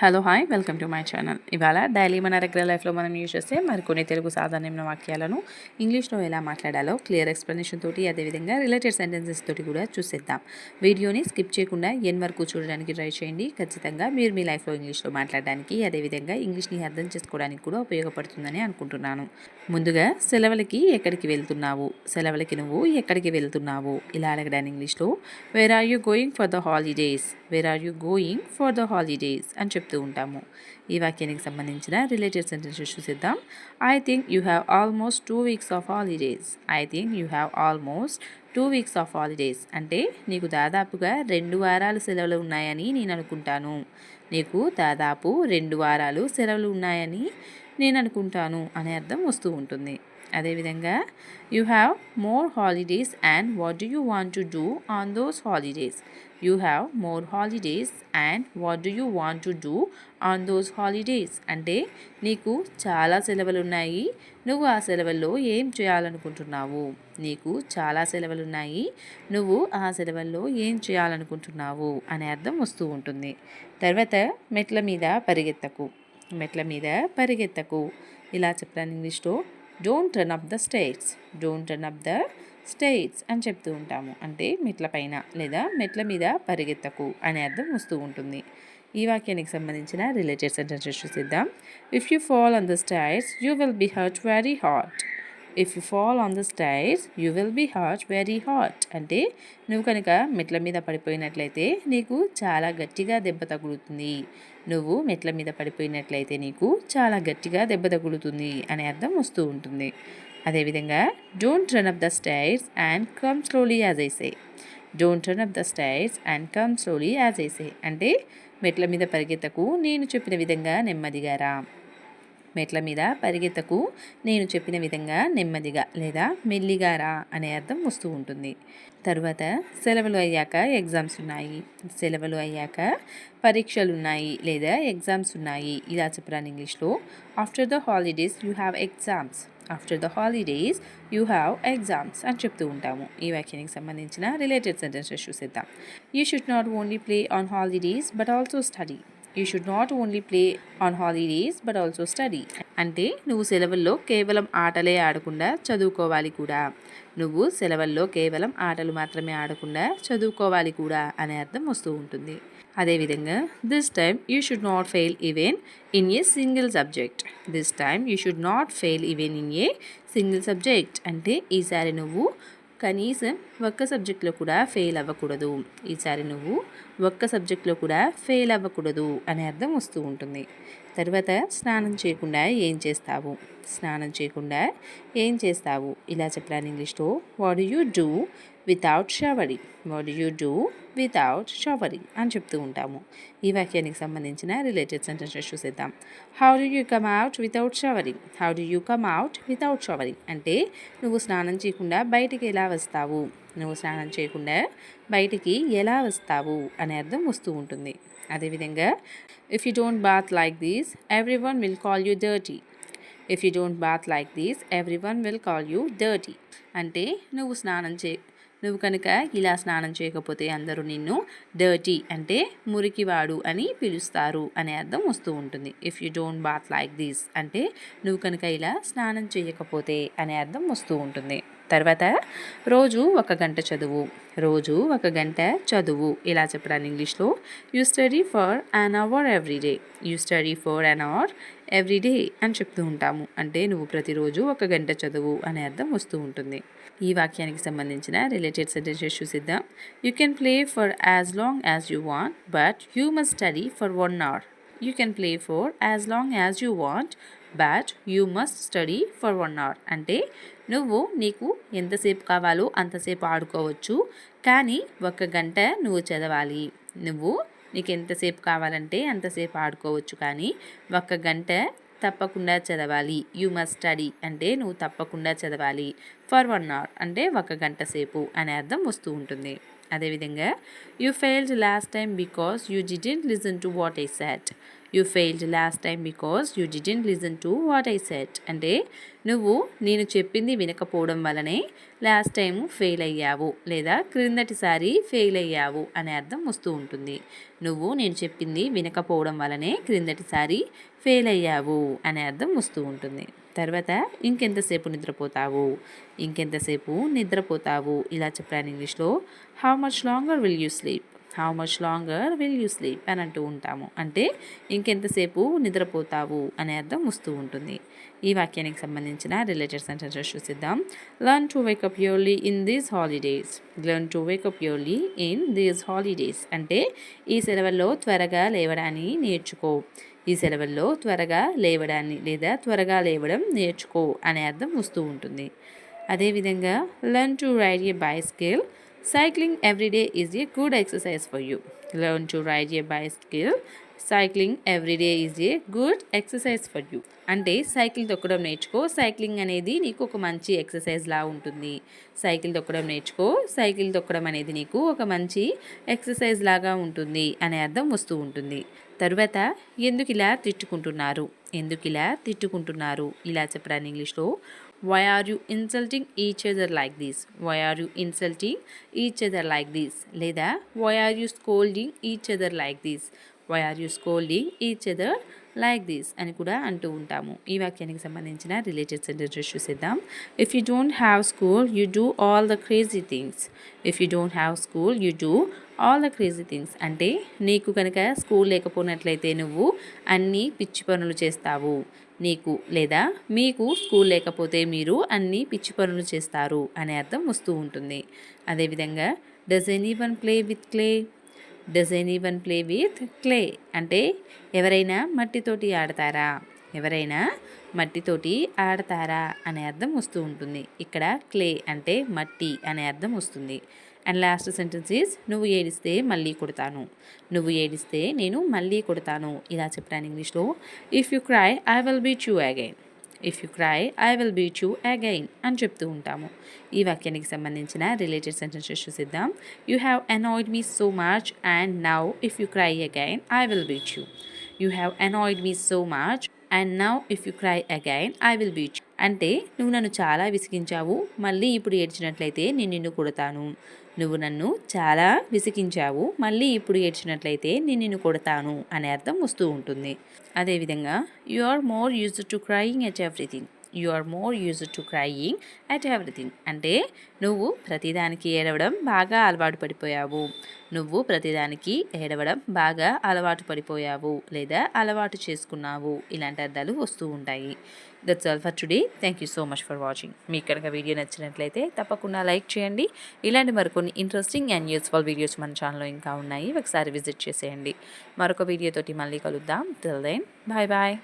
Hello hi welcome to my channel ఇవాళ daily మన regular లైఫ్లో మనం యూజ్ చేస్తే మరికొన్ని తెలుగు సాధారణమైన వాక్యాలను ఇంగ్లీష్లో ఎలా మాట్లాడాలో క్లియర్ ఎక్స్ప్లెనేషన్ తోటి అదేవిధంగా రిలేటెడ్ సెంటెన్సెస్ తోటి కూడా చూసేద్దాం. వీడియోని స్కిప్ చేయకుండా ఎన్ వరకు చూడడానికి ట్రై చేయండి. ఖచ్చితంగా మీరు మీ లైఫ్లో ఇంగ్లీష్లో మాట్లాడడానికి అదేవిధంగా ఇంగ్లీష్ని అర్థం చేసుకోవడానికి కూడా ఉపయోగపడుతుందని అనుకుంటున్నాను. ముందుగా సెలవులకి ఎక్కడికి వెళ్తున్నావు? సెలవులకి నువ్వు ఎక్కడికి వెళ్తున్నావు? ఇలా అడగడానికి ఇంగ్లీష్లో where are you going for the holidays where are you going for the holidays అని చెప్తూ ఉంటాము. ఈ వాక్యానికి సంబంధించిన related sentences చూసిద్దాం. I think you have almost two weeks of holidays I think you have almost two weeks of holidays అంటే నీకు దాదాపుగా రెండు వారాలు సెలవులు ఉన్నాయని నేను అనుకుంటాను. నీకు దాదాపు రెండు వారాలు సెలవులు ఉన్నాయని నేను అనుకుంటాను అనే అర్థం వస్తూ ఉంటుంది. అదేవిధంగా you have more holidays and what do you want to do on those holidays you have more holidays and what do you want to do on those holidays అంటే నీకు చాలా సెలవులు ఉన్నాయి. నువ్వు ఆ సెలవుల్లో ఏం చేయాలనుకుంటున్నావు? నీకు చాలా సెలవులు ఉన్నాయి. నువ్వు ఆ సెలవుల్లో ఏం చేయాలనుకుంటున్నావు? అనే అర్థం వస్తూ ఉంటుంది. తర్వాత మెట్ల మీద పరిగెత్తకు. మెట్ల మీద పరిగెత్తకు. ఇలా చెప్పడానికి ఇంగ్లీష్లో don't run up the stairs don't run up the stairs అని చెప్తూ ఉంటాము. అంటే మెట్ల పైన లేదా మెట్ల మీద పరిగెత్తకు అనే అర్థం వస్తూ ఉంటుంది. ఈ వాక్యానికి సంబంధించిన related sentences చూసిద్దాం. If you fall on the stairs you will be hurt very hurt if you fall on the stairs you will be hurt very hurt అంటే నువ్వు కనుక మెట్ల మీద పడిపోయినట్లయితే నీకు చాలా గట్టిగా దెబ్బ తగులుతుంది. నువ్వు మెట్ల మీద పడిపోయినట్లయితే నీకు చాలా గట్టిగా దెబ్బ తగులుతుంది అనే అర్థం వస్తూ ఉంటుంది. అదేవిధంగా don't run up the stairs and come slowly as I say don't run up the stairs and come slowly as I say అంటే మెట్ల మీద పరిగెత్తకు నేను చెప్పిన విధంగా నెమ్మదిగా రా. మెట్ల మీద పరిగెత్తకు నేను చెప్పిన విధంగా నెమ్మదిగా లేదా మెల్లిగా రా అనే అర్థం వస్తూ ఉంటుంది. తర్వాత సెలవులు అయ్యాక ఎగ్జామ్స్ ఉన్నాయి. సెలవులు అయ్యాక పరీక్షలు ఉన్నాయి లేదా ఎగ్జామ్స్ ఉన్నాయి. ఇలా చెప్పరాను ఇంగ్లీష్లో. After the holidays you have exams after the holidays you have exams అని చెప్తూ ఉంటాము. ఈ వ్యాఖ్యానికి సంబంధించిన రిలేటెడ్ సెంటెన్సెస్ చూసేద్దాం. You should not only play on holidays but also study you should not only play on holidays but also study అంటే నువ్వు సెలవుల్లో కేవలం ఆటలే ఆడకుండా చదువుకోవాలి కూడా. నువ్వు సెలవుల్లో కేవలం ఆటలు మాత్రమే ఆడకుండా చదువుకోవాలి కూడా అనే అర్థం వస్తూ ఉంటుంది. అదేవిధంగా this time you should not fail even in a single subject this time you should not fail even in a single subject అంటే ఈసారి నువ్వు కనీసం ఒక్క సబ్జెక్ట్లో కూడా ఫెయిల్ అవ్వకూడదు. ఈసారి నువ్వు ఒక్క సబ్జెక్ట్లో కూడా ఫెయిల్ అవ్వకూడదు అనే అర్థం వస్తూ ఉంటుంది. తర్వాత స్నానం చేయకుండా ఏం చేస్తావు? స్నానం చేయకుండా ఏం చేస్తావు? ఇలా చెప్పడానికి ఇంగ్లీష్లో what you do without showering what you do without showering అని చెప్తూ ఉంటాము. ఈ వాక్యానికి సంబంధించిన రిలేటెడ్ సెంటెన్సెస్ చూసేద్దాం. How do you come out without showering how do you come out without showering అంటే నువ్వు స్నానం చేయకుండా బయటికి ఎలా వస్తావు? నువ్వు స్నానం చేయకుండా బయటికి ఎలా వస్తావు? అనే అర్థం వస్తూ ఉంటుంది. అదేవిధంగా if you don't bath like these everyone will call you dirty if you don't bath like these everyone will call you dirty అంటే నువ్వు స్నానం చే నువ్వు కనుక ఇలా స్నానం చేయకపోతే అందరూ నిన్ను డర్టీ అంటే మురికివాడు అని పిలుస్తారు అనే అర్థం వస్తూ ఉంటుంది. If you don't bath like this అంటే నువ్వు కనుక ఇలా స్నానం చేయకపోతే అనే అర్థం వస్తూ ఉంటుంది. తర్వాత రోజు ఒక గంట చదువు రోజు ఒక గంట చదువు. ఇలా చెప్పడానికి ఇంగ్లీష్లో. You study for an hour every day you study for an hour every day అని చెప్తూ ఉంటాము. అంటే నువ్వు ప్రతిరోజు ఒక గంట చదువు అనే అర్థం వస్తూ ఉంటుంది. ఈ వాక్యానికి సంబంధించిన related sentences చూసిద్దాం you can play for as long as you want but you must study for one hour you can play for as long as you want but you must study for one hour అంటే నువ్వు నీకు ఎంతసేపు కావాలో అంతసేపు ఆడుకోవచ్చు కానీ ఒక గంట నువ్వు చదవాలి. నువ్వు నీకు ఎంతసేపు కావాలంటే అంతసేపు ఆడుకోవచ్చు కానీ ఒక్క గంట తప్పకుండా చదవాలి. యూ మస్ట్ స్టడీ అంటే నువ్వు తప్పకుండా చదవాలి. ఫర్ వన్ అవర్ అంటే ఒక గంట సేపు అనే అర్థం వస్తూ ఉంటుంది. అదేవిధంగా you failed last time because you didn't listen to what I said you failed last time because you didn't listen to what I said అంటే నువ్వు నేను చెప్పింది వినకపోవడం వలనే లాస్ట్ టైం ఫెయిల్ అయ్యావు లేదా క్రిందటిసారి ఫెయిల్ అయ్యావు అనే అర్థం వస్తూ ఉంటుంది. నువ్వు నేను చెప్పింది వినకపోవడం వలనే క్రిందటిసారి ఫెయిల్ అయ్యావు అనే అర్థం వస్తూ ఉంటుంది. తర్వాత ఇంకెంతసేపు నిద్రపోతావు? ఇంకెంతసేపు నిద్రపోతావు? ఇలా చెప్పాను ఇంగ్లీష్లో. How much longer will you sleep how much longer will you sleep అని అంటూ ఉంటాము. అంటే ఇంకెంతసేపు నిద్రపోతావు అనే అర్థం వస్తూ ఉంటుంది. ఈ వాక్యానికి సంబంధించిన related sentences చూసిద్దాం. Learn to wake up early in these holidays learn to wake up early in these holidays అంటే ఈ సెలవుల్లో త్వరగా లేవడాన్ని నేర్చుకో. ఈ సెలవుల్లో త్వరగా లేవడాన్ని లేదా త్వరగా లేవడం నేర్చుకో అనే అర్థం వస్తూ ఉంటుంది. అదేవిధంగా learn to ride a bicycle cycling everyday is a good exercise for you learn to ride a bicycle cycling everyday is a good exercise for you అంటే సైకిల్ తొక్కడం నేర్చుకో. సైక్లింగ్ అనేది నీకు ఒక మంచి ఎక్సర్సైజ్ లా ఉంటుంది. సైకిల్ తొక్కడం నేర్చుకో. సైకిల్ తొక్కడం అనేది నీకు ఒక మంచి ఎక్సర్సైజ్ లాగా ఉంటుంది అనే అర్థం వస్తూ ఉంటుంది. తరువాత ఎందుకు ఇలా తిట్టుకుంటున్నారు? ఎందుకు ఇలా తిట్టుకుంటున్నారు? ఇలా చెప్పడానికి ఇంగ్లీష్లో why are you insulting each other like this why are you insulting each other like this లేదా why are you scolding each other like this why are you scolding each other like this అని కూడా అంటూ ఉంటాము. ఈ వాక్యానికి సంబంధించిన related sentences చూసేద్దాం. If you don't have school you do all the crazy things if you don't have school you do all the crazy things అంటే నీకు కనుక స్కూల్ లేకపోయినట్లయితే నువ్వు అన్ని పిచ్చి పనులు చేస్తావు. నీకు లేదా మీకు స్కూల్ లేకపోతే మీరు అన్ని పిచ్చి పనులు చేస్తారు అనే అర్థం వస్తూ ఉంటుంది. అదేవిధంగా does anyone play with clay does anyone play with clay అంటే ఎవరైనా మట్టితోటి ఆడతారా? ఎవరైనా మట్టితోటి ఆడతారా? అనే అర్థం వస్తూ ఉంటుంది. ఇక్కడ క్లే అంటే మట్టి అనే అర్థం వస్తుంది. అండ్ లాస్ట్ సెంటెన్స్ ఈజ్ నువ్వు ఏడిస్తే మళ్ళీ కొడతాను. నువ్వు ఏడిస్తే నేను మళ్ళీ కొడతాను. ఇలా చెప్పాను ఇంగ్లీష్లో. If you cry I will beat you again if you cry I will beat you again అని చెప్తూ ఉంటాము. ఈ వాక్యానికి సంబంధించిన related sentences చూసిద్దాం. You have annoyed me so much and now if you cry again I will beat you you have annoyed me so much and now if you cry again I will beat అంటే నువ్వు నన్ను చాలా విసిగించావు మళ్ళీ ఇప్పుడు ఏడ్చినట్లయితే నేను నిన్ను కొడతాను. నువ్వు నన్ను చాలా విసిగించావు. మళ్ళీ ఇప్పుడు ఏడ్చినట్లయితే నేను నిన్ను కొడతాను అనే అర్థం వస్తూ ఉంటుంది. అదేవిధంగా you are more used to crying at everything you are more used to crying at everything అంటే నువ్వు ప్రతిదానికి ఏడవడం బాగా అలవాటు పడిపోయావు. నువ్వు ప్రతిదానికి ఏడవడం బాగా అలవాటు పడిపోయావు లేదా అలవాటు చేసుకున్నావు. ఇలాంటి అర్థాలు వస్తూ ఉంటాయి. That's all for today thank you so much for watching మీకు కనుక వీడియో నచ్చినట్లయితే తప్పకుండా లైక్ చేయండి. ఇలాంటి మరికొన్ని ఇంట్రెస్టింగ్ అండ్ యూస్ఫుల్ వీడియోస్ మన ఛానల్లో ఇంకా ఉన్నాయి. ఒకసారి విజిట్ చేసేయండి. మరొక వీడియోతోటి మళ్ళీ కలుద్దాం. Till then bye bye